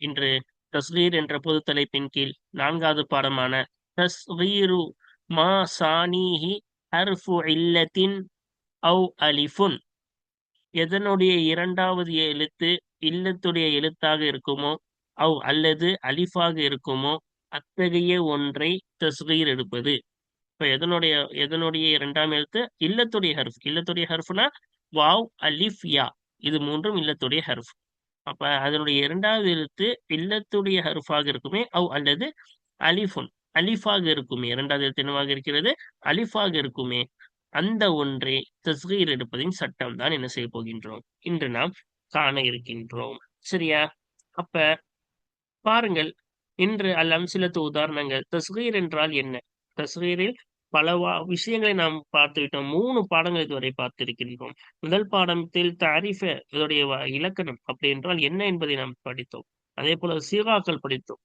இன்று தஸ்கீர் என்ற பொது தலைப்பின் கீழ் நான்காவது பாடமான தஸ்கீரு மா சானிஹி ஹர்ஃபு இல்லத்தின் அவு அலிஃபுன். எதனுடைய இரண்டாவது எழுத்து இல்லத்துடைய எழுத்தாக இருக்குமோ அவ் அல்லது அலிஃபாக இருக்குமோ அத்தகைய ஒன்றை தஸ்கீர் எடுப்பது. இப்போ எதனுடைய எதனுடைய இரண்டாம் எழுத்து? இல்லத்துடைய ஹர்ஃப். இல்லத்துடைய ஹர்ஃப்னா வாவ் அலிஃப் யா. இது மூன்றும் இல்லத்துடைய ஹர்ஃப். அப்ப அதனுடைய இரண்டாவது எழுத்து இல்லத்துடைய ஹருஃபாக இருக்குமே அவ் அல்லது அலிஃபுன். அலிஃபாக இருக்குமே இரண்டாவது எழுத்து என்னவாக இருக்கிறது? அலிஃபாக இருக்குமே. அந்த ஒன்றை தஸ்கீர் எடுப்பதின் சட்டம் தான் என்ன செய்ய போகின்றோம்? இன்று நாம் காண இருக்கின்றோம். சரியா? அப்ப பாருங்கள் இன்று அல்ல அம்சிலத்து உதாரணங்கள். தஸ்கீர் என்றால் என்ன? தஸ்கீரில் பல விஷயங்களை நாம் பார்த்துவிட்டோம். மூணு பாடங்கள் இதுவரை பார்த்திருக்கின்றோம். முதல் பாடத்தில் தாரிஃப இதோடைய இலக்கணம் அப்படி என்றால் என்ன என்பதை நாம் படித்தோம். அதே போல சீராக்கள் படித்தோம்.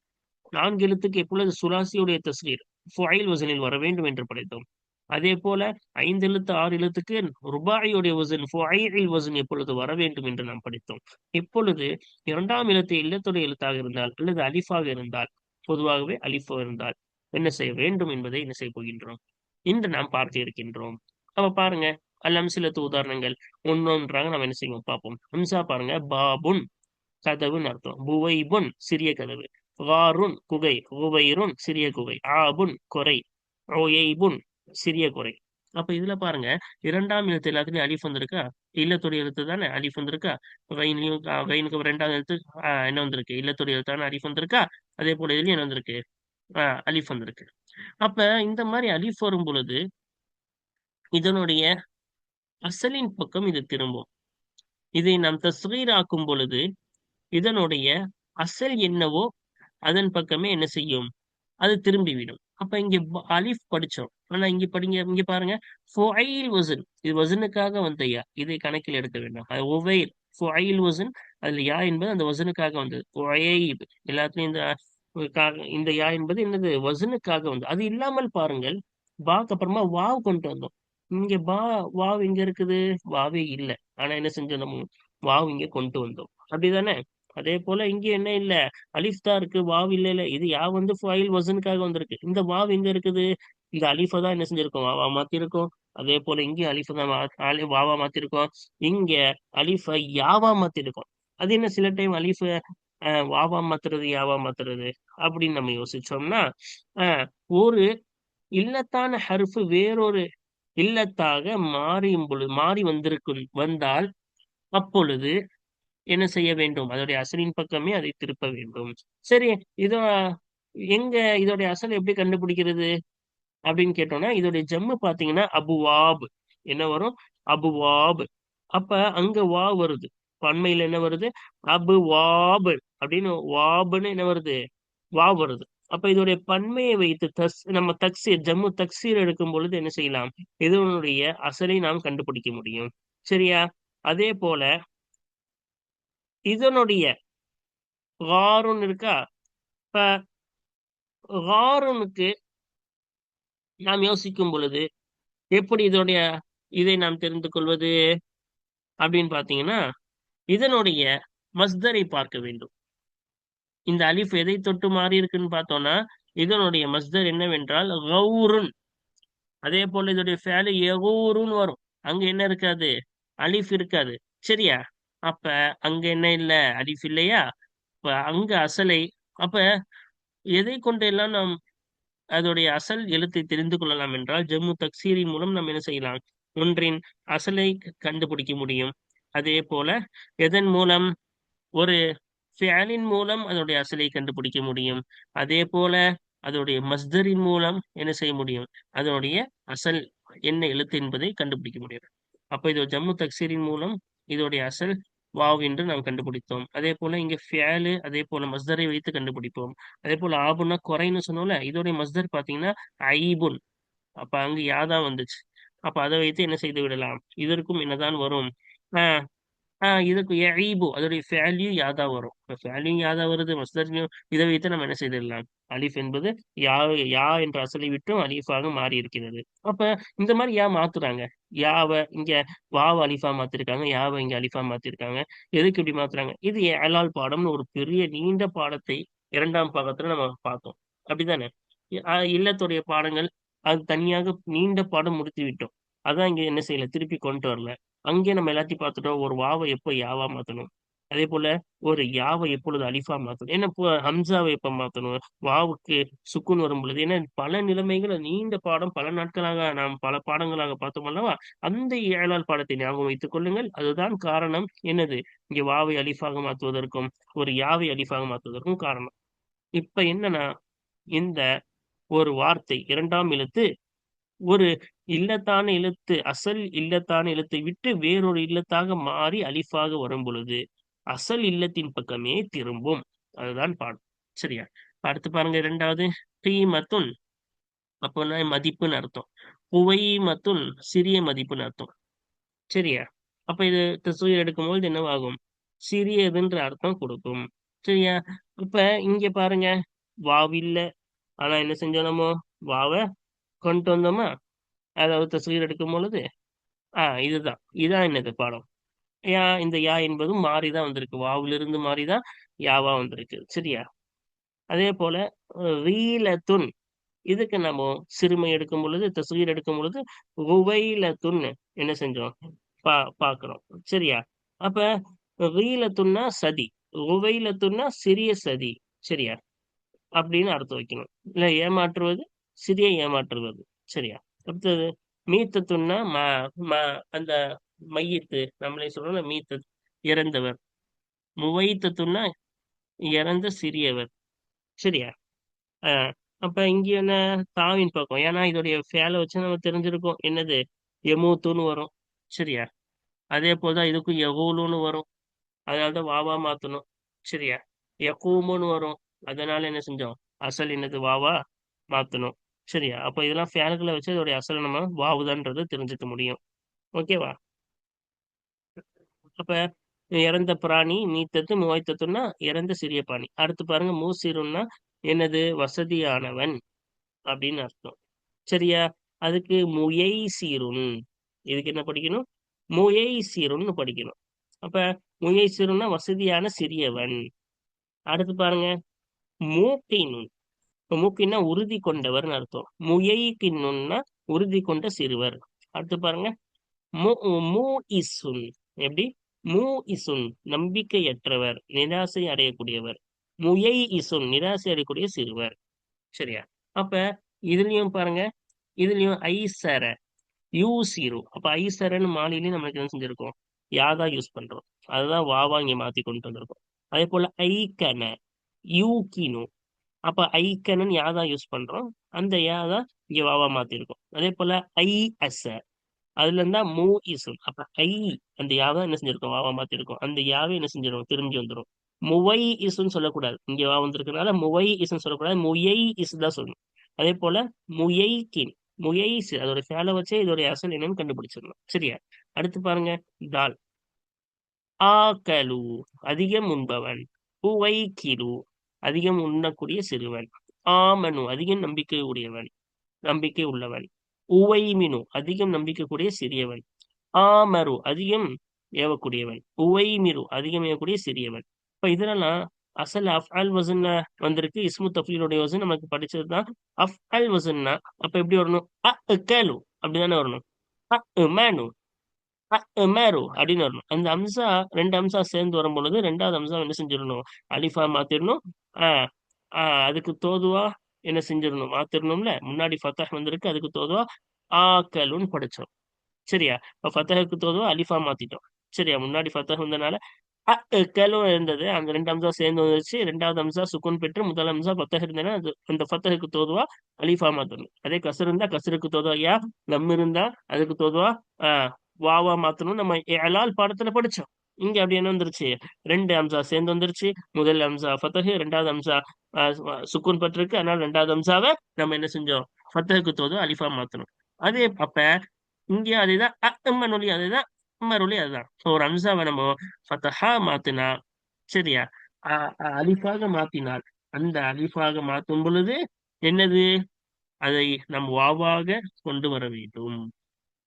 நான்கு எழுத்துக்கு எப்பொழுது சுராசியுடைய தஸ்கீர் ஃபுஐல் வசனில் வர வேண்டும் என்று படித்தோம். அதே போல ஐந்து எழுத்து ஆறு எழுத்துக்கு ருபாயுடைய வசன் ஃபுஐல் வசன் எப்பொழுது வர வேண்டும் என்று நாம் படித்தோம். இப்பொழுது இரண்டாம் எழுத்து இல்லத்துடைய எழுத்தாக இருந்தால் அல்லது அலிஃபாக இருந்தால் பொதுவாகவே அலிஃபாக இருந்தால் என்ன செய்ய வேண்டும் என்பதை என்ன செய்ய போகின்றோம்? இன்று நாம் பார்க்க இருக்கின்றோம். அப்ப பாருங்க அல்லம் சில உதாரணங்கள். ஒன்னொன்றாக நம்ம என்ன செய்வோம்? பார்ப்போம். ஹம்சா பாருங்க பாபுன் கதவுன்னு அர்த்தம். புவைபுன் சிறிய கதவு. வாருன் குகை. உவைருன் சிறிய குகை. ஆபுன் குறை. ஓயைபுன் சிறிய குறை. அப்ப இதுல பாருங்க இரண்டாம் எழுத்து எல்லாத்துலயும் அலிஃப் வந்திருக்கா? இல்லத்துடைய எழுத்து தானே? அலிஃப் வந்திருக்கா? கைன்லயும் கைனுக்கு ரெண்டாவது எழுத்து என்ன வந்திருக்கு? இல்லத்துடைய எழுத்தான அலிஃப் வந்திருக்கா? அதே போல இதுலயும் என்ன வந்திருக்கு? ஆஹ் அலிஃப் வந்திருக்கு. அப்ப இந்த மாதிரி அலிஃப் வரும் பொழுது இதனுடைய அசலின் பக்கம் இது திரும்பும். இதை நாம் தஸ்வீராக்கும் பொழுது இதனுடைய அசல் என்னவோ அதன் பக்கமே என்ன செய்யும்? அது திரும்பிவிடும். அப்ப இங்க அலிஃப் படிச்சோம் ஆனா இங்க படிங்க இங்க பாருங்க. ஃபொயில் வசன் இது வசனுக்காக வந்த யா. இதை கணக்கில் எடுக்க வேண்டாம். அது ஒவைல் வசன் அதுல யா என்பது அந்த வசனுக்காக வந்தது. எல்லாத்துலயும் இந்த இந்த யா என்பது என்னது? வசனுக்காக வந்து. அது இல்லாமல் பாருங்கள் பாக்கு அப்புறமா வாவ் கொண்டு வந்தோம். இங்க பா வாவ் இங்க இருக்குது? வாவே இல்லை. ஆனா என்ன செஞ்சோம் நம்ம? வாவ் இங்க கொண்டு வந்தோம். அப்படிதானே? அதே போல இங்க என்ன இல்ல? அலிஃப் தான் இருக்கு. வாவ் இல்ல இல்ல. இது யா வந்து ஃபைல் வசனுக்காக வந்திருக்கு. இந்த வாவ் எங்க இருக்குது? இந்த அலிஃபை தான் என்ன செஞ்சிருக்கோம்? வாவா மாத்திருக்கோம். அதே போல இங்க அலிஃபை தான் வாவா மாத்திருக்கோம். இங்க அலிஃபை யாவா மாத்திருக்கோம். அது என்ன? சில டைம் அலிஃப வாவா மாத்துறது யாவா மாத்துறது அப்படின்னு நம்ம யோசிச்சோம்னா ஒரு இல்லத்தான ஹர்ஃபு வேறொரு இல்லத்தாக மாறியும் பொழுது மாறி வந்திருக்கும் வந்தால் அப்பொழுது என்ன செய்ய வேண்டும்? அதோடைய அசலின் பக்கமே அதை திருப்ப வேண்டும். சரி இதோ எங்க இதோடைய அசல் எப்படி கண்டுபிடிக்கிறது? அப்படின்னு கேட்டோம்னா இதோடைய ஜம்மு பாத்தீங்கன்னா அபுவாப். என்ன வரும்? அபுவாப். அப்ப அங்க வா வருது. பன்மையில என்ன வருது? அபு வாபு அப்படின்னு வாபுன்னு என்ன வருது? வா வருது. அப்ப இதோடைய பன்மையை வைத்து தஸ் நம்ம தக்சீர் ஜம்மு தக்சீர் எடுக்கும் பொழுது என்ன செய்யலாம்? இதனுடைய அசலை நாம் கண்டுபிடிக்க முடியும். சரியா? அதே போல இதனுடைய காருன் இருக்கா? இப்ப காருனுக்கு நாம் யோசிக்கும் பொழுது எப்படி இதனுடைய இதை நாம் தெரிந்து கொள்வது? அப்படின்னு பாத்தீங்கன்னா இதனுடைய மஸ்தரை பார்க்க வேண்டும். இந்த அலிஃப் எதை தொட்டு மாறி இருக்குன்னு பார்த்தோம்னா இதனுடைய மஸ்தர் என்னவென்றால் கௌருன். அதே போல இதோடைய ஃபேலு எகூருன்னு வரும். அங்க என்ன இருக்காது? அலிஃப் இருக்காது. சரியா? அப்ப அங்க என்ன இல்ல? அலிஃப் இல்லையா? இப்ப அங்க அசலை. அப்ப எதை கொண்டெல்லாம் நாம் அதோடைய அசல் எழுத்தை தெரிந்து கொள்ளலாம் என்றால் ஜம்மு தக்சீரின் மூலம் நாம் என்ன செய்யலாம்? ஒன்றின் அசலை கண்டுபிடிக்க முடியும். அதே போல எதன் மூலம்? ஒரு ஃபியலின் மூலம் அதோடைய அசலை கண்டுபிடிக்க முடியும். அதே போல அதோடைய மஸ்தரின் மூலம் என்ன செய்ய முடியும்? அதனுடைய அசல் என்ன எழுத்து என்பதை கண்டுபிடிக்க முடியும். அப்ப இது ஜம்மு தக்சீரின் மூலம் இதோடைய அசல் வாவ் என்று நாம் கண்டுபிடித்தோம். அதே போல இங்க ஃபியாலு அதே போல மஸ்தரை வைத்து கண்டுபிடிப்போம். அதே போல ஆபுன்னா குறைன்னு சொன்னோம்ல இதோடைய மஸ்தர் பாத்தீங்கன்னா ஐபுன். அப்ப அங்க யாதான் வந்துச்சு. அப்ப அதை வைத்து என்ன செய்து விடலாம்? இதற்கும் என்னதான் வரும்? இதுக்கு ஈபு அதோடைய ஃபேலியும் யாதா வரும். ஃபேலியும் ஃபேல்யூ யாதா வருது மஸ்தர்லையும் இதை வைத்து நம்ம என்ன செய்திடலாம்? அலிஃப் என்பது யா யா என்ற அசலை விட்டும் அலிஃபாக மாறி இருக்கிறது அப்ப இந்த மாதிரி யா மாத்துறாங்க. யாவை இங்க வாவ அலிஃபா மாத்திருக்காங்க யாவை இங்க அலிஃபா மாத்திருக்காங்க. எதுக்கு இப்படி மாத்துறாங்க? இது ஏலால் பாடம்னு ஒரு பெரிய நீண்ட பாடத்தை இரண்டாம் பாகத்துல நம்ம பார்த்தோம். அப்படிதானே இல்லத்துடைய பாடங்கள் அது தனியாக நீண்ட பாடம் முடித்து விட்டோம் அதான் இங்க என்ன செய்யல? திருப்பி கொண்டு வரல. அங்கே நம்ம எல்லாத்தையும் பார்த்துட்டோம். ஒரு வாவை எப்போ யாவா மாத்தணும்? அதே போல ஒரு யாவை எப்பொழுது அலிஃபா மாத்தணும்? ஏன்னா இப்போ ஹம்சாவை எப்ப மாத்தணும்? வாவுக்கு சுக்குன் வரும் பொழுது ஏன்னா பல நிலைமைகள் நீண்ட பாடம் பல நாட்களாக நாம் பல பாடங்களாக பார்த்தோம் அல்லவா? அந்த ஏழால் பாடத்தை ஞாபகம் வைத்துக் கொள்ளுங்கள். அதுதான் காரணம். என்னது? இங்க வாவை அலிஃபாக மாற்றுவதற்கும் ஒரு யாவை அலிஃபாக மாற்றுவதற்கும் காரணம். இப்ப என்னன்னா இந்த ஒரு வார்த்தை இரண்டாம் எழுத்து ஒரு இல்லத்தான எழுத்து அசல் இல்லத்தான எழுத்தை விட்டு வேறொரு இல்லத்தாக மாறி அலிஃபாக வரும் பொழுது அசல் இல்லத்தின் பக்கமே திரும்பும். அதுதான் பாடம் சரியா? அடுத்து பாருங்க இரண்டாவது. கீமத்துன் அப்போனா மதிப்புன்னு அர்த்தம். குவைமத்துன் சிறிய மதிப்புன்னு அர்த்தம். சரியா? அப்ப இது தஸ்வீர் எடுக்கும்போது என்னவாகும்? சிறியதுன்ற அர்த்தம் கொடுக்கும். சரியா? இப்ப இங்க பாருங்க வாவில்ல. ஆனா என்ன செஞ்சோம் நம்ம? வாவை கொண்டு வந்தோமா? அதாவது தஸ்வீர் எடுக்கும் பொழுது ஆஹ் இதுதான். இதுதான் என்னது பாடம். யா இந்த யா என்பது மாறிதான் வந்திருக்கு. வாவிலிருந்து மாறிதான் யாவா வந்திருக்கு. சரியா? அதே போல ரீலத்துன் இதுக்கு நம்ம சிறுமை எடுக்கும் பொழுது தசுகீர் எடுக்கும் பொழுது உவைலத்துன் என்ன செஞ்சோம்? பா பாக்குறோம் சரியா? அப்ப ரீலத்துன்னா சதி. உவைலத்துன்னா சிறிய சதி. சரியா? அப்படின்னு அர்த்தம் வைக்கணும். இல்ல ஏமாற்றுவது? சிறிய ஏமாற்றுவது சரியா? அடுத்தது மீத்தத்துன்னா ம மா அந்த மையத்து நம்மளே சொல்றோம்ல மீத்தத் இறந்தவர். முவைத்தத்துன்னா இறந்த சிறியவர். சரியா? ஆஹ் அப்ப இங்க என்ன தாவின் பக்கம். ஏன்னா இதோடைய ஃபேலை வச்சு நம்ம தெரிஞ்சிருக்கோம். என்னது? எமூத்துன்னு வரும். சரியா? அதே போலதான் இதுக்கும் எகூலுன்னு வரும். அதனாலதான் வாவா மாத்தணும். சரியா? யகூமுன்னு வரும். அதனால என்ன செஞ்சோம்? அசல் என்னது? வாவா மாத்தணும். சரியா? அப்ப இதெல்லாம் ஃபேனுக்குள்ள வச்சு இதோடைய அசல் நம்ம வாவுதான்றது தெரிஞ்சுக்க முடியும். ஓகேவா அப்ப இறந்த பிராணி நீத்தத்து முவைத்தத்துன்னா இறந்த சிறிய பிராணி. அடுத்து பாருங்க மூசிருன்னா என்னது? வசதியானவன் அப்படின்னு அர்த்தம். சரியா? அதுக்கு முயை சீருன் இதுக்கு என்ன படிக்கணும்? முயை சீருன்னு படிக்கணும். அப்ப முயை சீருன்னா வசதியான சிறியவன். அடுத்து பாருங்க மூக்கினுன் இப்ப மூக்கின்னா உறுதி கொண்டவர்னு அர்த்தம். முயைக்கின்னுன்னா உறுதி கொண்ட சிறுவர். அடுத்து பாருங்க. மு மூ இசுன். எப்படி? மூ இசுன் நம்பிக்கையற்றவர் நிராசை அடையக்கூடியவர். முயை இசுன் நிராசை அடையக்கூடிய சிறுவர். சரியா? அப்ப இதுலயும் பாருங்க. இதுலயும் ஐசர யூசிரு அப்ப ஐசரன்னு மாலையிலயும் நம்மளுக்கு என்ன செஞ்சிருக்கோம்? யாதா யூஸ் பண்றோம். அதுதான் வாவா இங்க மாத்தி கொண்டு வந்திருக்கோம். அதே போல ஐக்கன யூகினு அப்ப ஐக்கனன் தான் யூஸ் பண்றோம். அந்த யா தான் இங்க வாவா மாத்திருக்கோம். அதே போல ஐ அச அதுல இருந்தா மூ இசுன் அப்ப ஐ அந்த யாவை என்ன செஞ்சிருக்கோம்? வாவா மாத்திருக்கோம். அந்த யாவை என்ன செஞ்சிடும் திரும்பி வந்துடும் முவை இசுன்னு சொல்லக்கூடாது. இங்க வா வந்திருக்கனால முவை இசுன்னு சொல்லக்கூடாது. முயை இசு தான் சொல்லணும். அதே போல முயைக்கின் முயைசு அதோட சேலை வச்சே இதோட அசல் என்னன்னு கண்டுபிடிச்சிடணும். சரியா? அடுத்து பாருங்க. தால் ஆகலு அதிகம் உண்பவன். உவைக்கிலு அதிகம் உண்ணக்கூடிய சிறுவன். ஆமனு அதிகம் நம்பிக்கை உடையவன் நம்பிக்கை உள்ளவன். உவைமினு அதிகம் நம்பிக்கைக்கூடிய சிறியவன். ஆமரு அதிகம் ஏவக்கூடியவன். உவைமிரு அதிகம் ஏவக்கூடிய சிறியவன். இப்ப இதெல்லாம் அசல் அஃப் அல் வசன்ல வந்திருக்கு. இஸ்மு தஃபீலுடைய வசன் நமக்கு படிச்சதுதான். அஃப் அல் வசன்னா அப்ப எப்படி வரணும்? அ கேலு அப்படிதானே வரணும். அ மேனு மேரு அப்படின்னு வரணும். அந்த அம்சா ரெண்டு அம்சா சேர்ந்து வரும் பொழுது ரெண்டாவது அம்சா என்ன செஞ்சிடணும்? அலிஃபா மாத்திரணும் ஆஹ் ஆஹ் அதுக்கு தோதுவா என்ன செஞ்சிடணும்? மாத்திரணும்ல முன்னாடி ஃபத்தஹ் வந்திருக்கு அதுக்கு தோதுவா ஆக்கலுன்னு படிச்சோம். சரியா? இப்போ ஃபத்தஹுக்கு தோதுவா அலிஃபா மாத்திட்டோம். சரியா? முன்னாடி ஃபத்தஹ் வந்தனால அக்கலும் இருந்தது. அந்த ரெண்டு அம்சா சேர்ந்து வந்துருச்சு. ரெண்டாவது அம்சா சுக்குன் பெற்று முதல் அம்சா ஃபத்தஹ் இருந்ததுன்னா அது அந்த ஃபத்தஹுக்கு தோதுவா அலிஃபா மாத்தணும். அதே கசர் இருந்தா கசருக்கு தோதுவா. யா? லம் இருந்தா அதுக்கு தோதுவா ஆஹ் வாவா மாத்தணும். நம்ம எலால் பாடத்துல படிச்சோம். இங்க அப்படி என்ன வந்துருச்சு? ரெண்டு அம்சா சேர்ந்து வந்துருச்சு. முதல் அம்சா ஃபத்தகு ரெண்டாவது அம்சா சுக்குன் பட்டிருக்கு. அதனால ரெண்டாவது அம்சாவை நம்ம என்ன செஞ்சோம்? ஃபத்தகுக்கு தோதுவா அலிஃபா மாத்தணும். அதே அப்ப இங்கே அதேதான் அம்மனொலி அதேதான் அம்மரொலி அதுதான். ஒரு அம்சாவை நம்ம ஃபத்தஹா மாத்தினா சரியா? அலிஃபாக மாத்தினால் அந்த அலிஃபாக மாத்தும் பொழுது என்னது? அதை நம் வாவாக கொண்டு வர வேண்டும்.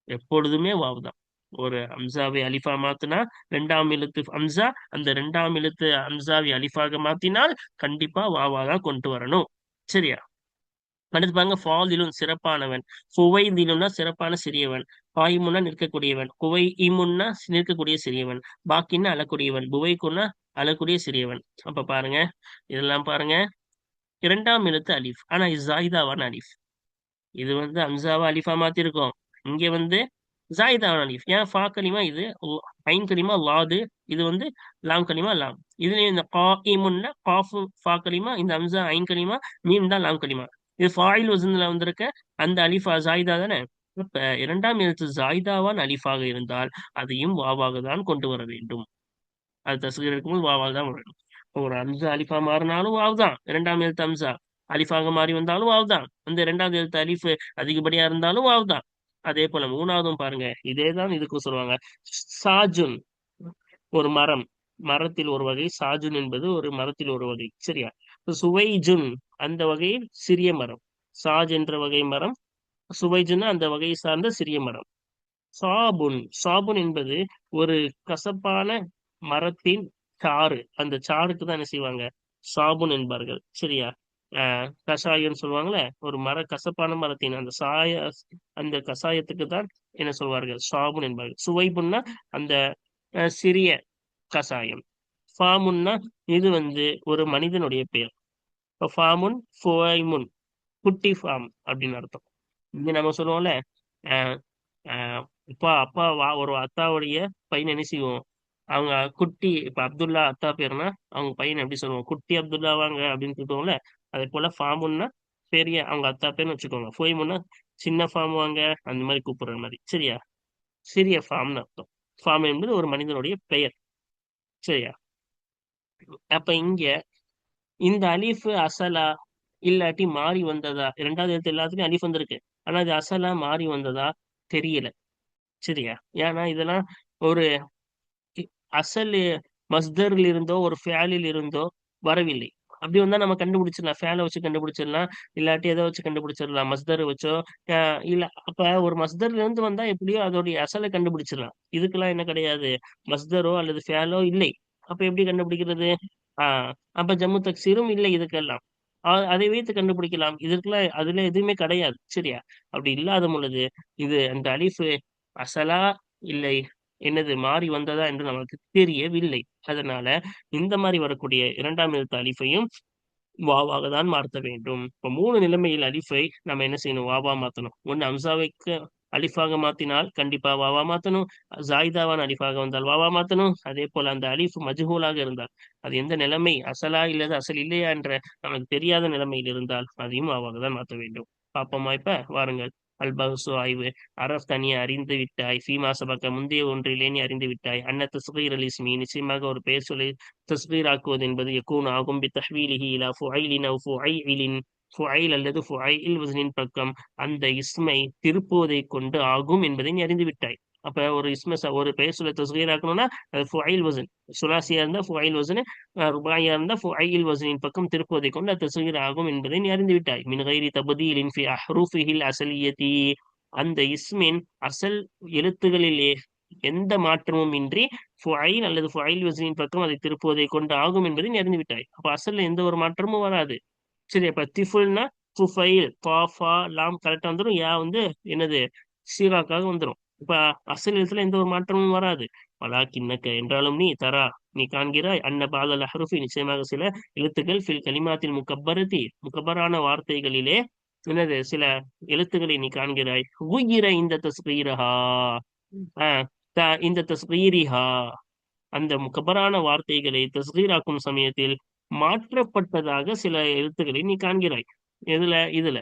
எப்பொழுதுமே வாவ் தான் ஒரு அம்சாவை அலிஃபா மாத்தினா ரெண்டாம் எழுத்து அம்சா அந்த ரெண்டாம் எழுத்து அம்சாவை அலிஃபாக மாத்தினால் கண்டிப்பா வாவா தான் கொண்டு வரணும். சரியா? அடுத்து பாருங்க ஃபாதிலும் சிறப்பானவன். ஃபுவைதிலும்னா சிறப்பான சிறியவன். பாயிமுன்னா நிற்கக்கூடியவன். குவை இமுன்னா நிற்கக்கூடிய சிறியவன். பாக்கின்னா அழக்கூடியவன். புவைக்குன்னா அழக்கூடிய சிறியவன். அப்ப பாருங்க இதெல்லாம் பாருங்க. இரண்டாம் எழுத்து அலிஃப். ஆனா இது ஜாயிதாவான அலிஃப். இது வந்து அம்சாவா அலிஃபா மாத்திருக்கோம். இங்க வந்து ஜாயிதாவான அலிஃப் ஏன் ஃபா கலிமா இது? ஐன் கலிமா லாது. இது வந்து லாம் கலிமா லாம். இதுலயும் இந்த கா இமுன்னா காஃபு ஃபா கலிமா இந்த அம்சா ஐன் கலிமா மீம் தான் லாம் கலிமா இது ஃபாயில் வசந்தில் வந்திருக்க அந்த அலிஃபா ஜாயிதா தானே? இப்ப இரண்டாம் எழுத்து ஜாயிதாவான் அலிஃபாக இருந்தால் அதையும் வாவாக தான் கொண்டு வர வேண்டும். அது தஸ்கீர் இருக்கும்போது வாவால் தான் வரணும். ஒரு அம்சா அலிஃபா மாறினாலும் வாவ் தான். இரண்டாம் எழுத்து அம்சா அலிஃபாக மாறி வந்தாலும் வாவ் தான். அந்த இரண்டாவது எழுத்து அலிஃப் அதிகப்படியா இருந்தாலும் வாவ் தான். அதே போல மூணாவதும் பாருங்க. இதேதான் இதுக்கு சொல்லுவாங்க. சாஜுன் ஒரு மரம். மரத்தில் ஒரு வகை சாஜுன் என்பது ஒரு மரத்தில் ஒரு வகை. சரியா? சுவைஜுன் அந்த வகையில் சிறிய மரம். சாஜ் என்ற வகை மரம் சுவைஜுன்னு அந்த வகையை சார்ந்த சிறிய மரம். சாபுன் சாபுன் என்பது ஒரு கசப்பான மரத்தின் சாறு. அந்த சாறுக்கு தான் என்ன செய்வாங்க? சாபுன் என்பார்கள். சரியா? ஆஹ் சொல்லுவாங்களே சொல்லுவாங்கல்ல? ஒரு மர கசப்பான மரத்தின் அந்த சாய அந்த கஷாயத்துக்கு தான் என்ன சொல்வார்கள்? சாபுன் என்பார்கள். சுவைபுன்னா அந்த சிறிய கஷாயம். ஃபாமுன்னா இது வந்து ஒரு மனிதனுடைய பெயர். இப்போ ஃபாமுன் ஃபுவைமுன் குட்டி ஃபார்ம் அப்படின்னு அர்த்தம். இங்க நம்ம சொல்லுவோம்ல அஹ், அப்பா அப்பா வா ஒரு அத்தாவுடைய பையன் என்ன செய்வோம்? அவங்க குட்டி இப்ப அப்துல்லா அத்தா பேருனா அவங்க பையன் எப்படி சொல்லுவோம்? குட்டி அப்துல்லா வாங்க அப்படின்னு சொல்லுவோம்ல அதே போல ஃபார்முன்னா பெரிய அவங்க அத்தா பேர்னு வச்சுக்கோங்க. ஃபோய்முன்னா சின்ன ஃபார்ம் வாங்க அந்த மாதிரி கூப்பிடுற மாதிரி. சரியா? சிறிய ஃபார்ம்னு அர்த்தம். ஃபார்ம் என்பது ஒரு மனிதனுடைய பெயர். சரியா? அப்ப இங்க இந்த அலிஃப் அசலா இல்லாட்டி மாறி வந்ததா? இரண்டாவது எழுத்து எல்லாத்துலயும் அலிஃப் வந்திருக்கு. ஆனா இது அசலா மாறி வந்ததா? தெரியல. சரியா? ஏன்னா இதெல்லாம் ஒரு அசல் மஸ்தரில் இருந்தோ ஒரு ஃபேலில் இருந்தோ வரவில்லை. அப்படி வந்தா நம்ம கண்டுபிடிச்சிடலாம். ஃபேலை வச்சு கண்டுபிடிச்சிடலாம். இல்லாட்டி எதை வச்சு கண்டுபிடிச்சிடலாம்? மஸ்தர் வச்சோ அஹ் இல்ல அப்ப ஒரு மஸ்தர்ல இருந்து வந்தா எப்படியோ அதோடைய அசலை கண்டுபிடிச்சிடலாம். இதுக்கெல்லாம் என்ன கிடையாது. மஸ்தரோ அல்லது ஃபேலோ இல்லை. அப்ப எப்படி கண்டுபிடிக்கிறது? ஆஹ் அப்ப ஜம்மு தக்சீரும் இல்லை இதுக்கெல்லாம். அதை வைத்து கண்டுபிடிக்கலாம். இதற்கெல்லாம் அதுல எதுவுமே கிடையாது. சரியா? அப்படி இல்லாத பொழுது இது அந்த அலிஃபு அசலா இல்லை? என்னது மாறி வந்ததா என்று நமக்கு தெரியவில்லை. அதனால இந்த மாதிரி வரக்கூடிய இரண்டாம் எழுத்து அலிஃபையும் வாவாக தான் மாற்ற வேண்டும். இப்ப மூணு நிலைமையில் அலிஃபை நம்ம என்ன செய்யணும்? வாவா மாத்தணும். ஒன்னு அம்சாவைக்கு அலிஃபாக மாத்தினால் கண்டிப்பா வாவா மாத்தணும். ஜாயிதாவான் அலிஃபாக வந்தால் வாவா மாத்தணும். அதே போல அந்த அலிஃப் மஜ்ஹூலாக இருந்தால் அது எந்த நிலைமை? அசலா இல்லது அசல் இல்லையா என்ற நமக்கு தெரியாத நிலைமையில் இருந்தால் அதையும் வாவாக தான் மாற்ற வேண்டும். பாப்போமா இப்ப? வாருங்கள். அல்பஹசு ஆய்வு. அரஃப் தனியை அறிந்து விட்டாய். சீமா சபக்க முந்தைய ஒன்றிலே நீ அறிந்து விட்டாய். அன்ன தஸ்கீர் அல் இஸ்மி. நிச்சயமாக ஒரு பெயர் சொல்லி தஸ்கீர் ஆக்குவது என்பது எக்கூன் ஆகும். பி தஹ்வீலிஹி இலா ஃபுஐலின் அவ் ஃபுஐலின். ஃபுஐல் அல்லது ஃபுஐல் வசனின் பக்கம். அந்த இஸ்மை திருப்புவதை கொண்டு ஆகும் என்பதை நீ அறிந்து விட்டாய். அப்ப ஒரு இஸ்ம ஒரு பெயர் சொல்ல தஸ்கீர் அது ஃபுஐல் வசன் சுலாசியா இருந்தா ஃபுஐல் வசன் ருபாயா இருந்தா ஃபுஐல் வசனின் பக்கம் திருப்புவதை கொண்டு அது தஸ்கீர் ஆகும் என்பதை நீ அறிந்து விட்டாய். மின் கைரி தபதியில் ஃபி அஹ்ரூஃபிஹில் அசலியதி. அந்த இஸ்மின் அசல் எழுத்துகளிலே எந்த மாற்றமும் இன்றி ஃபுஐல் அல்லது ஃபுஐல் வசனின் பக்கம் அதை திருப்புவதை கொண்டு ஆகும் என்பதை நீ அறிந்து விட்டாய். அப்ப அசல்ல எந்த ஒரு மாற்றமும் வராது. சரி அப்ப திஃபுல்னா ஃபுஃபைல் பாஃபா லாம் கரெக்டா வந்துடும் யா வந்து என்னது? சீராக்காக வந்துடும் இப்ப அசல் எழுத்துல எந்த ஒரு மாற்றமும் வராது. வலாக்கின்னக்க என்றாலும் நீ தரா நீ காண்கிறாய். அன்ன பாதல் அஹ்ருஃபி நிச்சயமாக சில எழுத்துக்கள் ஃபில் கலிமாத்தில் முக்கப்பரத்தி முக்கபரான வார்த்தைகளிலே என்னது சில எழுத்துக்களை நீ காண்கிறாய். உயிர இந்த தஸ்கீரஹா. ஆஹ் இந்த தஸ்கீரிஹா. அந்த முகபரான வார்த்தைகளை தஸ்கீராக்கும் சமயத்தில் மாற்றப்பட்டதாக சில எழுத்துக்களை நீ காண்கிறாய். எதுல? இதுல.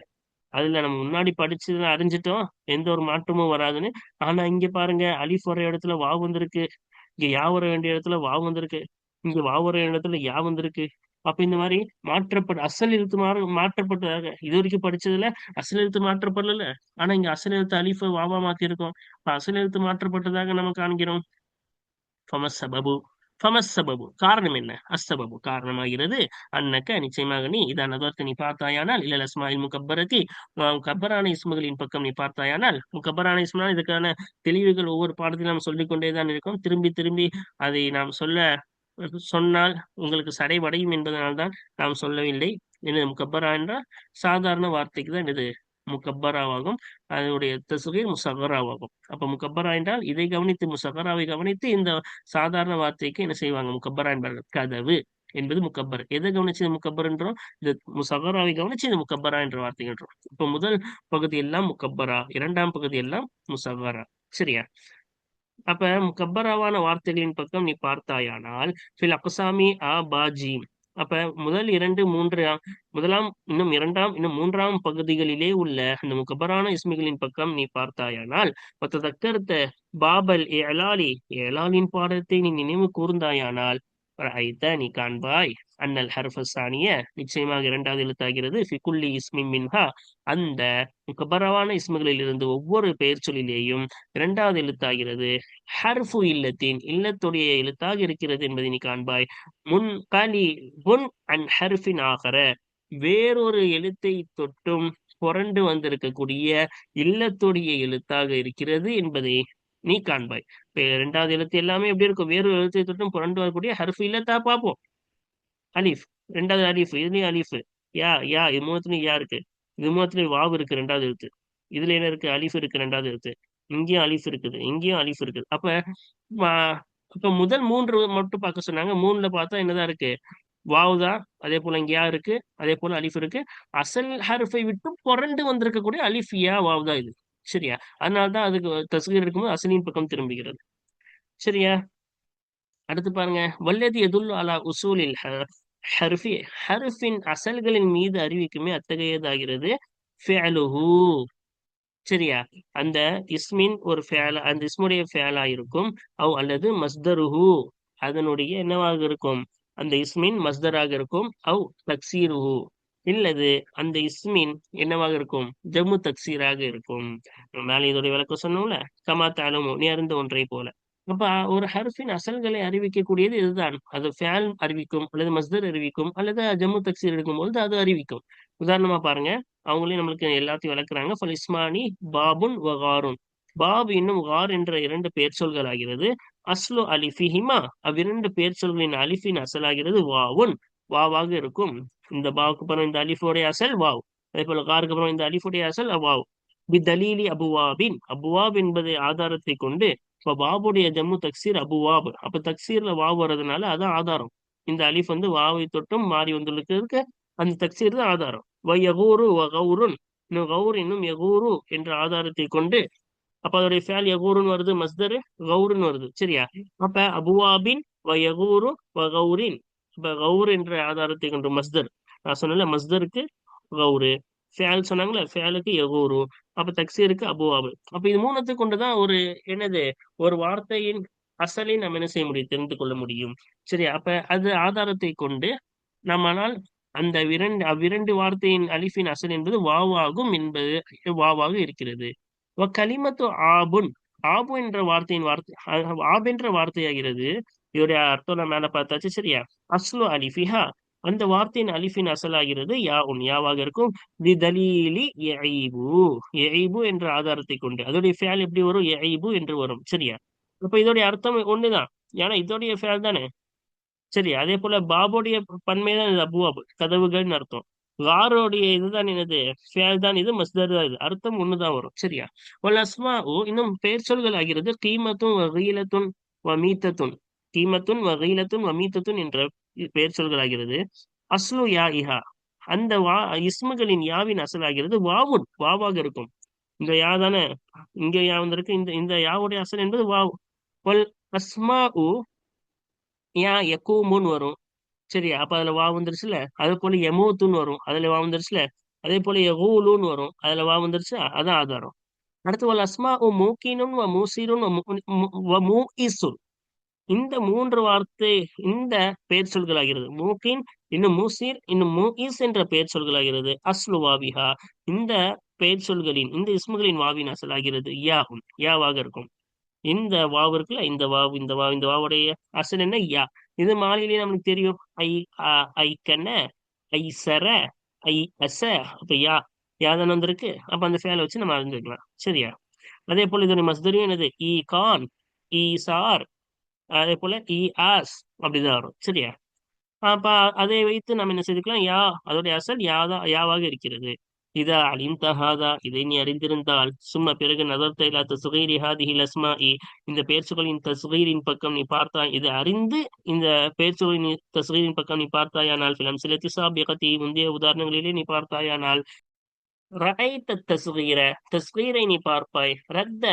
அதுல நம்ம முன்னாடி படிச்சதுல அறிஞ்சிட்டோம். எந்த ஒரு மாற்றமும் வராதுன்னு. ஆனா இங்க பாருங்க அலிஃப் வர இடத்துல வா வந்திருக்கு. இங்க யா வர வேண்டிய இடத்துல வா வந்திருக்கு. இங்க வா வர இடத்துல யா வந்திருக்கு. அப்ப இந்த மாதிரி மாற்றப்பட்ட அசல் எழுத்து மாற மாற்றப்பட்டதாக. இது வரைக்கும் படிச்சதுல அசல் எழுத்து மாற்றப்படல. ஆனா இங்க அசல் எழுத்து அலிஃப வாவா மாத்தி இருக்கோம். இப்ப அசல் எழுத்து மாற்றப்பட்டதாக நம்ம காண்கிறோம். ஃபமஸ்ஸபபு ஃபமஸ்ஸபபு காரணம் என்ன? அஸ்ஸபபு காரணமாகிறது அன்னக்க நிச்சயமாக நீ இதான் நதர்த்து நீ பார்த்தாயானால் இல்ல அஸ்மாயில் முகப்பரத்தி கப்பரான இஸ்முகளின் பக்கம் நீ பார்த்தாயானால் முகப்பரான இஸ்மால் இதுக்கான தெளிவுகள் ஒவ்வொரு பாடத்திலும் நாம் சொல்லிக் கொண்டேதான் இருக்கோம். திரும்பி திரும்பி அதை நாம் சொல்ல சொன்னால் உங்களுக்கு சடைவடையும் என்பதனால்தான் நாம் சொல்லவில்லை. என்னது முகப்பரா என்றால்? சாதாரண வார்த்தைக்கு தான் இது முகப்பராவாகும். அதனுடைய தசுகீர் முசகராவாகும். அப்ப முகப்பரா என்றால் இதை கவனித்து முசகராவை கவனித்து இந்த சாதாரண வார்த்தைக்கு என்ன செய்வாங்க? முகப்பரா என்பார்கள். கதவு என்பது முக்கப்பர் எதை கவனிச்சு இது முக்கப்பர் என்றோம் இது முசகராவை கவனிச்சு இது முக்கப்பரா என்ற வார்த்தைகின்றோம் இப்ப முதல் பகுதி எல்லாம் முக்கப்பரா இரண்டாம் பகுதி எல்லாம் முசகரா. சரியா? அப்ப முக்கப்பராவான வார்த்தைகளின் பக்கம் நீ பார்த்தாயானால் ஃபில் அக்சாமி ஆ பாஜி அப்ப முதல் இரண்டு மூன்று முதலாம் இன்னும் இரண்டாம் இன்னும் மூன்றாம் பகுதிகளிலே உள்ள அந்த முகபரான இஸ்மிகளின் பக்கம் நீ பார்த்தாயானால் தக்கர்த்த பாபல் ஏலாலி ஏலாலின் பாடத்தை நீ நினைவு கூர்ந்தாயானால் ஐத்த நீ காண்பாய் அன்னல் ஹர்ஃபசானிய நிச்சயமாக இரண்டாவது எழுத்தாகிறது ஃபிகுல்லி இஸ்மி மின்ஹா. அந்த முகபரவான இஸ்முகளில் இருந்து ஒவ்வொரு பெயர் சொல்லிலேயும் இரண்டாவது எழுத்தாகிறது ஹர்ஃபு இல்லத்தின் இல்லத்துடைய எழுத்தாக இருக்கிறது என்பதை நீ காண்பாய். முன் கலி முன் அன் ஹர்ஃபின் ஆகர வேறொரு எழுத்தை தொட்டும் புரண்டு வந்திருக்கக்கூடிய இல்லத்துடைய எழுத்தாக இருக்கிறது என்பதை நீ காண்பாய். ரெண்டாவது எழுத்து எல்லாமே எப்படி இருக்கும்? வேறு எழுத்தை தொட்டும் புரண்டு வரக்கூடிய ஹர்ஃப் இல்லத்தா பார்ப்போம். அலிஃப் ரெண்டாவது அலிஃப் இதுலயும் அலிஃப். யா யா இது மூணுத்துலயும் யா இருக்கு. இது மூணுத்துலயும் வாவு இருக்கு ரெண்டாவது எழுத்து. இதுல என்ன இருக்கு? அலிஃப் இருக்கு ரெண்டாவது எழுத்து. இங்கேயும் அலிஃப் இருக்குது. இங்கேயும் அலிஃப் இருக்குது. அப்ப அப்ப முதல் மூன்று மட்டும் பார்க்க சொன்னாங்க. மூணுல பார்த்தா என்னதான் இருக்கு? வாவ் தான். அதே போல இங்க யா இருக்கு. அதே போல அலிஃப் இருக்கு. அசல் ஹர்ஃபை விட்டு புரண்டு வந்திருக்கக்கூடிய அலிஃப் யா வாவ் தான் இது. சரியா? அதனாலதான் அதுக்கு தஸ்கீர் இருக்கும்போது அசலின் பக்கம் திரும்புகிறது. சரியா? அடுத்து பாருங்க. வல்லதி எதுல் அலா உசூலில் ஹர்ஃபி ஹர்ஃபின் அசல்களின் மீது அறிவிக்குமே அத்தகையதாகிறது. ஃபேலுஹு சரியா? அந்த இஸ்மின் ஒரு ஃபேல அந்த இஸ்முடைய ஃபேலா இருக்கும். அவ் அல்லது மஸ்தருஹு. அதனுடைய என்னவாக இருக்கும்? அந்த இஸ்மின் மஸ்தராக இருக்கும். அவ் தக்சீருஹு. இல்லது அந்த இஸ்மின் என்னவாக இருக்கும்? ஜம்மு தக்சீராக இருக்கும். மேலே இதோடைய விளக்கம் சொன்னோம்ல கமா நேர்ந்த நீ ஒன்றை போல. அப்ப ஒரு ஹர்ஃபின் அசல்களை அறிவிக்கக்கூடியது இதுதான். அது ஃபேல் அறிவிக்கும் அல்லது மஸ்தர் அறிவிக்கும் அல்லது ஜம்மு தக்சீர் எடுக்கும்போது அது அறிவிக்கும். உதாரணமா பாருங்க அவங்களே நம்மளுக்கு எல்லாத்தையும் விளக்குறாங்க. ஃபல் இஸ்மானி பாபுன் வகாருன் பாப் இன்னும் கார் என்ற இரண்டு பெயர் சொல்கள் ஆகிறது அஸ்லு அலிஃபிஹிமா அவ்விரண்டு பெயர் சொல்களின் அலிஃபின் அசலாகிறது வாவுன். வாவாக இருக்கும். இந்த பாவுக்கு அப்புறம் இந்த அலிஃபுடைய அசல் வாவ். அதே போல காருக்கு அப்புறம் இந்த அலிஃபுடைய அசல் வாவ் பிதலீலி அபுவாபின். அபுவாப் என்பதை ஆதாரத்தை கொண்டு இப்போ பாபுடைய ஜம்மு தக்சீர் அபுவாப். அப்ப தக்சீர்ல வாவ் வர்றதுனால அதான் ஆதாரம். இந்த அலிஃப் வந்து வாவை தொட்டும் மாறி வந்துள்ளதுக்கு அந்த தக்சீர் தான் ஆதாரம். வ எகூரு இன்னும் கௌர் இன்னும் யகூரு என்ற ஆதாரத்தை கொண்டு அப்ப அதோடைய ஃபேல் யகூருன்னு வருது மஸ்தரு கௌருன்னு வருது. சரியா? அப்ப அபுவாபின் வ யகூரு வகௌரின் இப்ப கவுர் என்ற ஆதாரத்தை கொண்டு மஸ்தர். நான் சொன்னல மஸ்தருக்கு கவுரு ஃபேல் சொன்னாங்களே ஃபேலுக்கு எகோரு. அப்ப தக்சீருக்கு அபுவாபு. அப்ப இது மூணத்தை கொண்டுதான் ஒரு என்னது ஒரு வார்த்தையின் அசலை நம்ம என்ன செய்ய முடியும் தெரிந்து கொள்ள முடியும். சரி அப்ப அது ஆதாரத்தை கொண்டு நம்மளால் அந்த இரண்டு அவ்விரண்டு வார்த்தையின் அலிஃபின் அசல் என்பது வாவாகும் என்பது வாவாக இருக்கிறது. கலிமத்து ஆபுன். ஆபு என்ற வார்த்தையின் வார்த்தை ஆப் என்ற வார்த்தையாகிறது. இதோடைய அர்த்தம் மேல பார்த்தாச்சு சரியா? அஸ்லு அலிஃபிஹா அந்த வார்த்தையின் அலிஃபின் அசலாகிறது யா உன் யாவாக இருக்கும்? தி தலீலி எஐபு எஐபு என்ற ஆதாரத்தை கொண்டு அதோடைய ஃபேல் எப்படி வரும்? எஐபு என்று வரும் சரியா? அப்ப இதோடைய அர்த்தம் ஒண்ணுதான். ஏன்னா இதோடைய ஃபேல் தானே? சரி அதே போல பாபுடைய பன்மை தான் இது அபுவாபு கதவுகள்னு அர்த்தம். காரோடைய இதுதான் என்னது? ஃபேல் தான் இது மஸ்தர் தான் இது. அர்த்தம் ஒண்ணுதான் வரும் சரியா? ஒல் அஸ்மா இன்னும் பெயர் சொல்கள் ஆகிறது கீமத்தும் வகீலத்துன் மீத்தத்தும். தீமத்துன் வகைலத்துன் வமீத்தத்துன் என்ற பெயர் சொல்கள் ஆகிறது அஸ்லு யா இஹா அந்த வா இஸ்முகளின் யாவின் அசலாகிறது. வாவுன் வாவாக இருக்கும். இந்த யா தானே? இங்க யா வந்திருக்கு. இந்த இந்த யாவுடைய அசல் என்பது வாவ். வல் அஸ்மா உ யா எக்கூமுன் வரும். சரியா? அப்ப அதுல வா வந்துருச்சுல அதே போல எமூத்துன்னு வரும். அதுல வா வந்துருச்சுல அதே போல எகூலுன்னு வரும். அதுல வா வந்துருச்சு. அதான் ஆதாரம். அடுத்து வல் அஸ்மா உ மூக்கினும் மூசிரும் இந்த மூன்று வார்த்தை இந்த பெயர் சொல்களாகிறது. மூக்கின் இன்னும் மூசீர் இன்னும் மூஇஸ் என்ற பெயர் சொல்களாகிறது. அஸ்லு வாவிஹா இந்த பெயர் சொல்களின் இந்த இஸ்முகளின் வாவின் அசல் ஆகிறது யாகும். யாவாக இருக்கும். இந்த வாவு இருக்குல்ல இந்த வாவு இந்த வாவு இந்த வாவுடைய அசல் என்ன? யா. இது மாலையிலேயே நம்மளுக்கு தெரியும். ஐ ஐ கண்ண ஐ சர ஐ அச. அப்ப யா யாதான் வந்திருக்கு. அப்ப அந்த ஃபேலை வச்சு நம்ம அறிஞ்சுக்கலாம். சரியா? அதே போல இதனுடைய மஸ்தரியும் என்னது? ஈ கான் ஈ சார் அதே போல இ ஆஸ் அப்படிதான் வரும். சரியா? அப்ப அதை வைத்து நம்ம என்ன செய்துக்கலாம்? யா அதோடைய அசல் யாதா யாவாக இருக்கிறது. இதா அலிம்தஹாதா இதை நீ அறிந்திருந்தால். சும்மா பிறகு நதர்த்த இல்லா தசுகீரி ஹாதிஹி இ இந்த பேர்ச்சுகளின் தசுகீரின் பக்கம் நீ பார்த்தாய். இதை அறிந்து இந்த பேர்ச்சுகளின் தசுகீரின் பக்கம் நீ பார்த்தாயானால் பிலம் சில திசாபியகத்தி முந்தைய உதாரணங்களிலே நீ பார்த்தாயானால் ரகைத்த தஸ்கீர தஸ்கீரை நீ பார்ப்பாய். ரத்த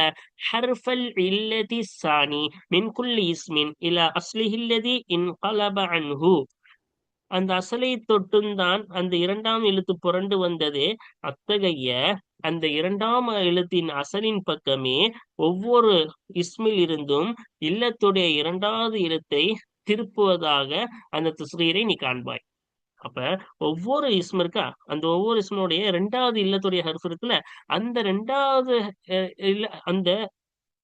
ஹர்ஃபல் இல்லதி சானி மின் குல்லி இஸ்மின் இல அஸ்லிஹில்லதி இன் கலப அன்ஹு. அந்த அசலை தொட்டுந்தான் அந்த இரண்டாம் எழுத்து புரண்டு வந்தது. அத்தகைய அந்த இரண்டாம் எழுத்தின் அசலின் பக்கமே ஒவ்வொரு இஸ்மில் இருந்தும் இல்லத்துடைய இரண்டாவது இடத்தை திருப்புவதாக அந்த தஸ்கீரை நீ காண்பாய். அப்ப ஒவ்வொரு இஸ்ம் இருக்கா? அந்த ஒவ்வொரு இஸ்மனுடைய ரெண்டாவது இல்லத்துடைய ஹர்ஃப் இருக்குல்ல அந்த ரெண்டாவது இல்ல அந்த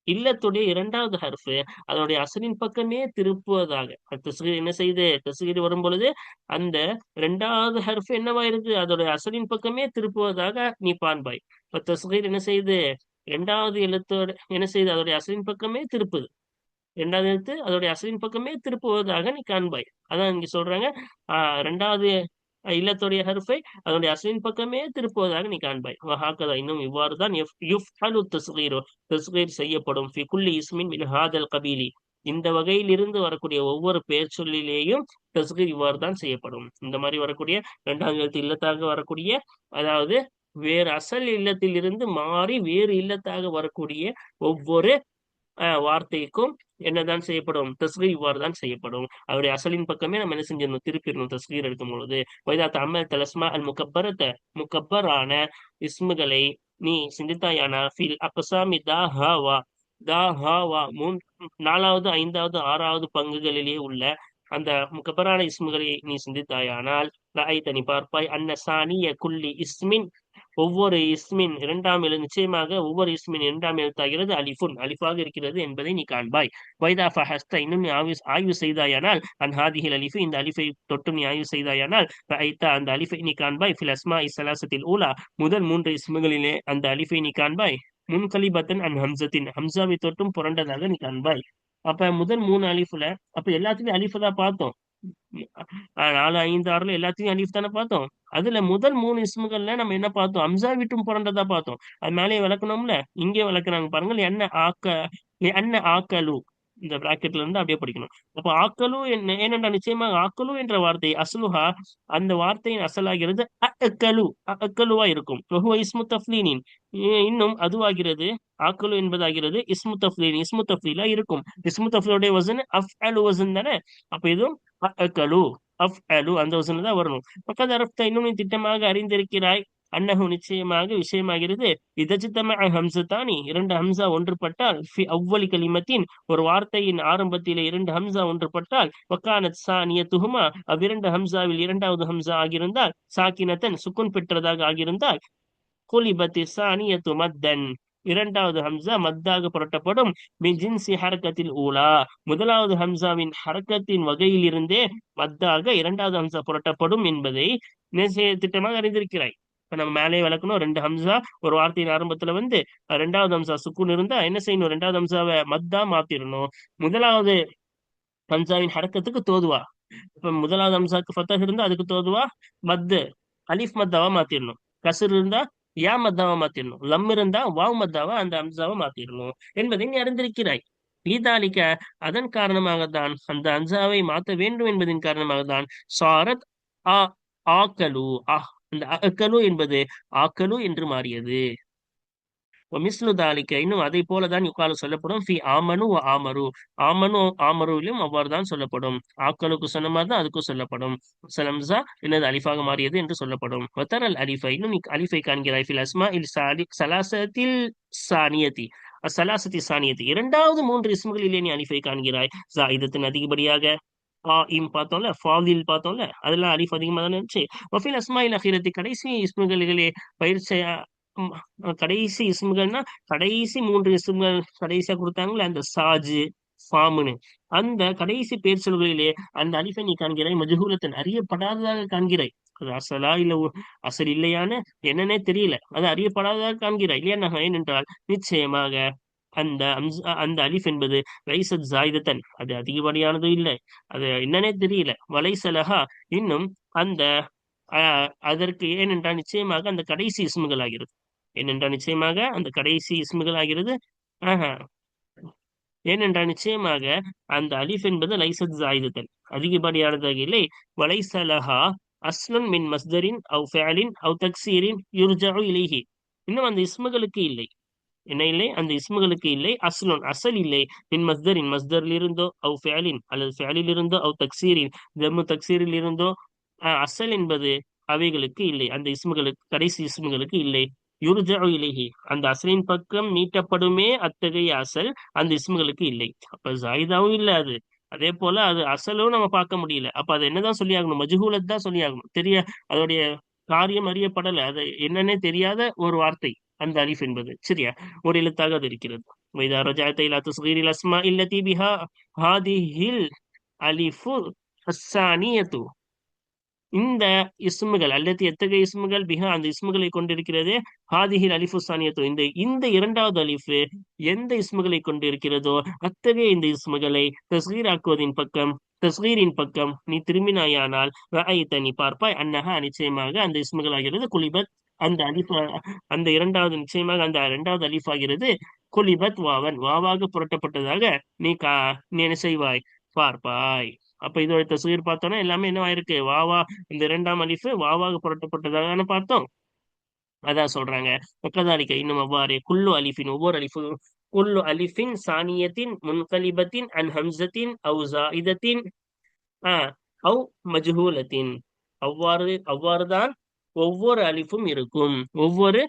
இல்லத்துடைய இரண்டாவது ஹர்ஃபு அதனுடைய அசலின் பக்கமே திருப்புவதாக. தஸ்கீர் என்ன செய்யுது தஸ்கீர் வரும் பொழுது அந்த ரெண்டாவது ஹர்ஃப் என்னவா இருக்கு? அதோடைய அசலின் பக்கமே திருப்புவதாக நீ பான்பாய். இப்ப தஸ்கீர் என்ன செய்யுது ரெண்டாவது எழுத்தோட என்ன செய்யுது அதோடைய அசலின் பக்கமே திருப்புது. ரெண்டாவது எழுத்து அதோடைய அசலின் பக்கமே திருப்புவதாக நீ காண்பாய். அதான் இங்க சொல்றாங்க. ஆஹ் ரெண்டாவது இல்லத்துடைய ஹருஃபை அதனுடைய அசலின் பக்கமே திருப்புவதாக நீ காண்பாய். வஹாக்கதா இன்னும் இவ்வாறு தான் தஸ்கீர் தஸ்கீர் செய்யப்படும். ஃபிகுல்லி இஸ்மின் மின் ஹாதல் கபீலி. இந்த வகையிலிருந்து வரக்கூடிய ஒவ்வொரு பெயர் சொல்லிலேயும் தஸ்கீர் இவ்வாறு தான் செய்யப்படும். இந்த மாதிரி வரக்கூடிய இரண்டாம் எழுத்து இல்லத்தாக வரக்கூடிய அதாவது வேறு அசல் இல்லத்தில் இருந்து மாறி வேறு இல்லத்தாக வரக்கூடிய ஒவ்வொரு வார்த்தைக்கும் என்னதான் செய்யப்படும்? தஸ்கீர் இவ்வாறு தான் செய்யப்படும். அவருடைய அசலின் பக்கமே நம்ம என்ன செஞ்சிடணும்? திருப்பிடணும் தஸ்கீர் எடுக்கும் பொழுது. வைதா தமிழ் தலஸ்மா அல் முக்கப்பரத்த முகப்பரான இஸ்முகளை நீ சிந்தித்தாயானா? ஃபில் அப்பசாமி தா ஹாவா தா ஹாவா மூன் நாலாவது ஐந்தாவது ஆறாவது பங்குகளிலே உள்ள அந்த முகபரான இஸ்முகளை நீ சிந்தித்தாயானால் நீ பார்ப்பாய் அன்ன சானிய குல்லி இஸ்மின் ஒவ்வொரு இஸ்மின் இரண்டாம் எழு நிச்சயமாக ஒவ்வொரு இஸ்மின் இரண்டாம் எழுத்தாகிறது அலிஃபுன். அலிஃபாக இருக்கிறது என்பதை நீ காண்பாய். வைதா ஹஸ்த இன்னும் நீ ஆய்வு ஆய்வு செய்தாயானால் அன் ஹாதிஹில் அலிஃபு இந்த அலிஃபை தொட்டு நீ ஆய்வு செய்தாயானால் ஐத்தா அந்த அலிஃபை நீ காண்பாய். ஃபில் அஸ்மா இஸ்லாசத்தில் ஊலா முதல் மூன்று இஸ்முகளிலே அந்த அலிஃபை நீ காண்பாய். முன்கலிபத்தன் அன் ஹம்சத்தின். ஹம்சாவை தொட்டும் புரண்டதாக நீ காண்பாய். அப்ப முதல் மூணு அலிஃபுல அப்ப எல்லாத்துலயும் அலிஃபு தான் பார்த்தோம். நாலு ஐந்து ஆறுல எல்லாத்தையும் அலிஃப் தானே பார்த்தோம். அதுல முதல் மூணு இஸ்முகள்ல நம்ம என்ன பார்த்தோம்? அம்சா விட்டும் புரண்டதா பார்த்தோம். அது மேலேயே விளக்கணும்ல? இங்கே விளக்குறாங்க பாருங்கள் என்ன ஆக்க என்ன ஆக்கலு. இந்த பிராக்கெட்ல இருந்து அப்படியே படிக்கணும். அப்ப ஆக்கலு என்ன ஏனென்றா நிச்சயமாக ஆக்கலு என்ற வார்த்தை அசலுஹா அந்த வார்த்தையின் அசலாகிறது அக்கலு அக்கலுவா இருக்கும். இஸ்மு தஃப்லீனின். இன்னும் அதுவாகிறது ஆக்கலு என்பதாகிறது இஸ்மு தஃப்லீன். இஸ்மு தஃப்லீலா இருக்கும். இஸ்மு தஃப்லீனுடைய வசன் அஃப் அலு வசன் தானே? அப்ப இதுவும் அக்கலு அஃப் அலு அந்த வசனம் தான் வரணும். பக்கத்து அரப்த இன்னும் திட்டமாக அறிந்திருக்கிறாய். அன்னஹு நிச்சயமாக விஷயமாகிறது. இதஜித்தம ஹம்சத்தானி இரண்டு ஹம்சா ஒன்றுபட்டால் அவ்வளி கலிமத்தின் ஒரு வார்த்தையின் ஆரம்பத்திலே இரண்டு ஹம்சா ஒன்றுபட்டால் வக்கானத் சானிய துகுமா அவ்விரண்டு ஹம்சாவில் இரண்டாவது ஹம்சா ஆகியிருந்தால் சாக்கினத்தன் சுக்குன் பெற்றதாக ஆகியிருந்தால் குலிபத்தி சானியத்து மத்தன். இரண்டாவது ஹம்சா மத்தாக புரட்டப்படும். மிஜின்சி ஹரக்கத்தில் ஊலா. முதலாவது ஹம்சாவின் ஹரக்கத்தின் வகையிலிருந்தே மத்தாக இரண்டாவது ஹம்சா புரட்டப்படும் என்பதை திட்டமாக அறிந்திருக்கிறாய். இப்ப நம்ம மேலே விளக்கணும். ரெண்டு ஹம்சா ஒரு வார்த்தையின் ஆரம்பத்துல வந்து ரெண்டாவது ஹம்சா சுக்குன் இருந்தா என்ன செய்யணும்? ரெண்டாவது ஹம்சாவை மத்தா மாத்திரணும். முதலாவது ஹம்சாவின் ஹரக்கத்துக்கு தோதுவா? இப்ப முதலாவது ஹம்சாக்கு ஃபத்தஹ் இருந்தா அதுக்கு தோதுவா? மத்து. அலிஃப் மத்தாவா மாத்திரணும். கசர் இருந்தா யா மத்தாவா மாத்திரணும். லம் இருந்தா வாவ் மத்தாவா அந்த அம்சாவை மாத்திரணும். என்பதை நீ அறிந்திருக்கிறாய். ஈதாலிக்க அதன் காரணமாக தான் அந்த அம்சாவை மாற்ற வேண்டும் என்பதன் காரணமாக தான் சாரத் ஆ ஆக்கலு இந்த அக்கலு என்பது ஆக்கலு என்று மாறியது. மிஸ்லு தாலிக்க. இன்னும் அதை போலதான் யுகாலு சொல்லப்படும். ஃபி ஆமனு ஆமரு. ஆமனு ஆமருவிலும் அவ்வாறு தான் சொல்லப்படும். ஆக்களுக்கு சொன்ன மாதிரி தான் அதுக்கும் சொல்லப்படும். சலம்சா என்னது? அலிஃபாக மாறியது என்று சொல்லப்படும். வத்தரல் அலிஃபை. இன்னும் அலிஃபை காண்கிறாய். ஃபில் அஸ்மா இல் சலாசத்தில் சானியத்தி. சலாசத்தி சானியத்தி. இரண்டாவது மூன்று இஸ்முகளிலே நீ அலிஃபை காண்கிறாய். இதத்தின் அதிகப்படியாக ஆ இம் பார்த்தோம்ல ஃபாதில் பார்த்தோம்ல அதெல்லாம் அலிஃப் அதிகமாக தானே இருந்துச்சு. வஃபில் அஸ்மாயில் அஹிரத்தி கடைசி இஸ்முகளிலே பயிற்சியா கடைசி இஸ்முகள்னா கடைசி மூன்று இஸ்முகள் கடைசியா கொடுத்தாங்களே அந்த சாஜு ஃபாமுன்னு. அந்த கடைசி பேர் சொல்களிலே அந்த அலிஃபை நீ காண்கிறாய் மஜுகூலத்தன் அறியப்படாததாக காண்கிறாய். அது அசலா இல்ல அசல் இல்லையான்னு என்னன்னே தெரியல. அது அறியப்படாததாக காண்கிறாய். இல்லையா ஏனென்றால் நிச்சயமாக அந்த அந்த அலிஃப் என்பது லைசத் ஜாயிதத்தன். அது அதிகப்படியானது இல்லை. அது என்னன்னே தெரியல. வலைசலஹா இன்னும் அந்த அதற்கு ஏனென்றால் நிச்சயமாக அந்த கடைசி இஸ்முகள் ஆகிறது. ஏனென்றால் நிச்சயமாக அந்த கடைசி இஸ்முகள் ஆகிறது. ஆஹா. ஏனென்றால் நிச்சயமாக அந்த அலிஃப் என்பது லைசத் ஜாயிதத்தன். அதிகப்படியானதாக இல்லை. வலைசலஹா அஸ்லன் மின் மஸ்தரின் அவ் ஃபேலின் அவ் தக்சீரின் யுர்ஜா இலேஹி. இன்னும் அந்த இஸ்முகளுக்கு இல்லை. என்ன இல்லை அந்த இஸ்முகளுக்கு இல்லை அஸ்லோன் அசல் இல்லை. மின் மஸ்தரின் மஸ்தரில் இருந்தோ அவ் ஃபேலின் அல்லது ஃபேலில் இருந்தோ அவ் தக்சீரின் ஜம்மு தக்சீரில் இருந்தோ அசல் என்பது அவைகளுக்கு இல்லை அந்த இஸ்முகளுக்கு கடைசி இஸ்முகளுக்கு இல்லை. யுருஜா இலகி அந்த அசலின் பக்கம் நீட்டப்படுமே அத்தகைய அசல் அந்த இஸ்முகளுக்கு இல்லை. அப்ப ஜாயிதாவும் இல்லை அது. அதே போல அது அசலும் நம்ம பார்க்க முடியல. அப்ப அது என்னதான் சொல்லி ஆகணும் மஜ்ஹூலத் தான் சொல்லி ஆகணும் தெரிய அதோடைய காரியம் அறியப்படல. அது என்னன்னே தெரியாத ஒரு வார்த்தை. அந்த அலிஃப் என்பது. சரியா? ஒரு எழுத்தாக அது இருக்கிறது. வைதா ரஜாத்தை இலா தஸ்கீரில் அஸ்மா இல்லதி பிஹா ஹாதிஹில் அலிஃபு அஸ்ஸானியத்து இந்த இஸ்முகள் அல்லது எத்தகைய இஸ்முகள் பிஹா அந்த இஸ்முகளை கொண்டிருக்கிறது ஹாதிஹில் அலிஃபு சானியத்து இந்த இந்த இரண்டாவது அலிஃபு எந்த இஸ்முகளை கொண்டிருக்கிறதோ அத்தகைய இந்த இஸ்முகளை தஸ்கீர் ஆக்குவதின் பக்கம் தஸ்கீரின் பக்கம் நீ திரும்பினாயானால் நீ பார்ப்பாய். அன்னஹா நிச்சயமாக அந்த இஸ்முகள் ஆகிறது குலிபத் அந்த அலிஃபா அந்த இரண்டாவது நிச்சயமாக அந்த இரண்டாவது அலிஃப் ஆகிறது குலிபத் வாவன். வாவாக புரட்டப்பட்டதாக நீ கா நீ என்ன செய்வாய்? பார்ப்பாய். அப்ப இதோட தசுகீர் பார்த்தோம்னா எல்லாமே என்னவாயிருக்கு வாவா இந்த இரண்டாம் அலிஃபு வாவாக புரட்டப்பட்டதாக பார்த்தோம். அதான் சொல்றாங்க. ஒக்கதாலிக்க இன்னும் அவ்வாறு. குல்லு அலிஃபின் ஒவ்வொரு அலிஃபு குல்லு அலிஃபின் சானியத்தின் முன்கலிபத்தின் அன் ஹம்சத்தின் அவுசா இதத்தின் ஆஹ் அவு மஜ்ஹூலத்தின். அவ்வாறு அவ்வாறுதான் ஒவ்வொரு அலிஃபும் இருக்கும். ஒவ்வொரு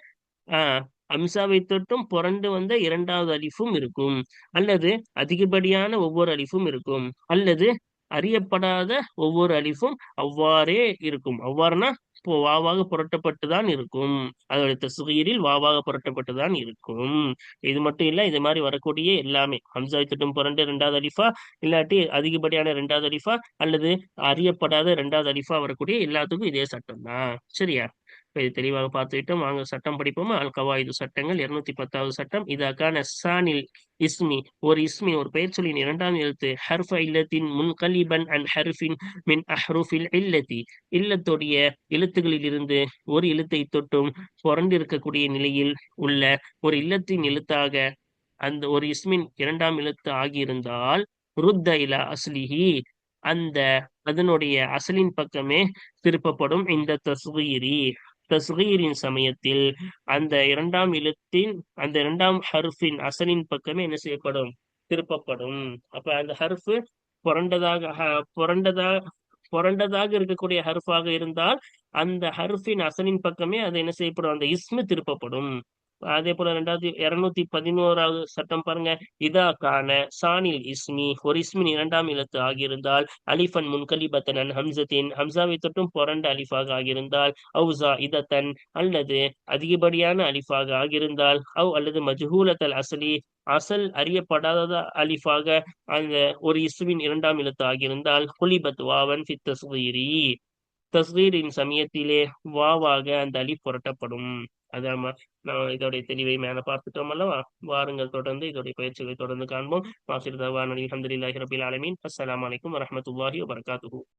ஆஹ் அம்சாவை தொட்டும் புரண்டு வந்த இரண்டாவது அலிஃபும் இருக்கும். அல்லது அதிகப்படியான ஒவ்வொரு அலிஃபும் இருக்கும். அல்லது அறியப்படாத ஒவ்வொரு அலிஃபும் அவ்வாறே இருக்கும். அவ்வாறுனா இப்போ வாவாக புரட்டப்பட்டுதான் இருக்கும். அதோட தசுகீரில் வாவாக புரட்டப்பட்டுதான் இருக்கும். இது மட்டும் இல்ல இது மாதிரி வரக்கூடிய எல்லாமே. ஹம்சாவை திட்டம் புரண்டு ரெண்டாவது அலிஃபா இல்லாட்டி அதிகப்படியான ரெண்டாவது அலிஃபா அல்லது அறியப்படாத ரெண்டாவது அலிஃபா வரக்கூடிய எல்லாத்துக்கும் இதே சட்டம் தான். சரியா? இதை தெளிவாக பார்த்துக்கிட்டோம். வாங்க சட்டம் படிப்போமா? அல் கவாயுது சட்டங்கள் இருநூத்தி பத்தாவது சட்டம். இதற்கான சானில் இஸ்மி. ஒரு இஸ்மி ஒரு பெயர் சொல்லின் இரண்டாம் எழுத்து ஹர்ஃப இல்லத்தின் முன்கலிபன் அண்ட் ஹர்ஃபின் மின் அஹ்ரூஃபில் இல்லத்தி. இல்லத்துடைய எழுத்துகளில் இருந்து ஒரு எழுத்தை தொட்டும் புரண்டிருக்கக்கூடிய நிலையில் உள்ள ஒரு இல்லத்தின் எழுத்தாக அந்த ஒரு இஸ்மின் இரண்டாம் எழுத்து ஆகியிருந்தால் ருத்த இலா அஸ்லிஹி. அந்த அதனுடைய அசலின் பக்கமே திருப்பப்படும். இந்த தஸ்வீரி. தஸ்கீரின் சமயத்தில் அந்த இரண்டாம் எழுத்தின் அந்த இரண்டாம் ஹர்ஃபின் அசலின் பக்கமே என்ன செய்யப்படும்? திருப்பப்படும். அப்ப அந்த ஹர்ஃபு புரண்டதாக புரண்டதாக புரண்டதாக இருக்கக்கூடிய ஹர்ஃபாக இருந்தால் அந்த ஹர்ஃபின் அசலின் பக்கமே அது என்ன செய்யப்படும்? அந்த இஸ்மு திருப்பப்படும். அதே போல ரெண்டாவது இருநூத்தி பதினோராவது சட்டம் பாருங்க. இதா கான சானில் இஸ்மி ஒரு இஸ்மின் இரண்டாம் இலத்து ஆகியிருந்தால் அலிஃபன் முன்கலிபத்தனன் ஹம்சத்தின் ஹம்சாவை தொட்டும் புரண்ட அலிஃபாக ஆகியிருந்தால் அவுசா இதத்தன் அல்லது அதிகப்படியான அலிஃபாக ஆகியிருந்தால் அவ் அல்லது மஜ்ஹூலத்தல் அசலி அசல் அறியப்படாத அலிஃபாக அந்த ஒரு இஸ்மின் இரண்டாம் இலத்து ஆகியிருந்தால் குலிபத் வாவன் ஃபித் தஸ்கீரி. சமயத்திலே வாவாக அந்த அலி புரட்டப்படும். அதாம நான் இதோடைய தெளிவை மேல பார்த்துட்டோம் அல்லவா? வாருங்கள் தொடர்ந்து இதோடைய பயிற்சிகளை தொடர்ந்து காண்போம். வாசிர் தவான் அஹமதுல்லாஹி ரபில் ஆலமீன். அஸ்லாம் வலைக்கம் வரமத்துல்லாஹி வபரகாத்துஹூ.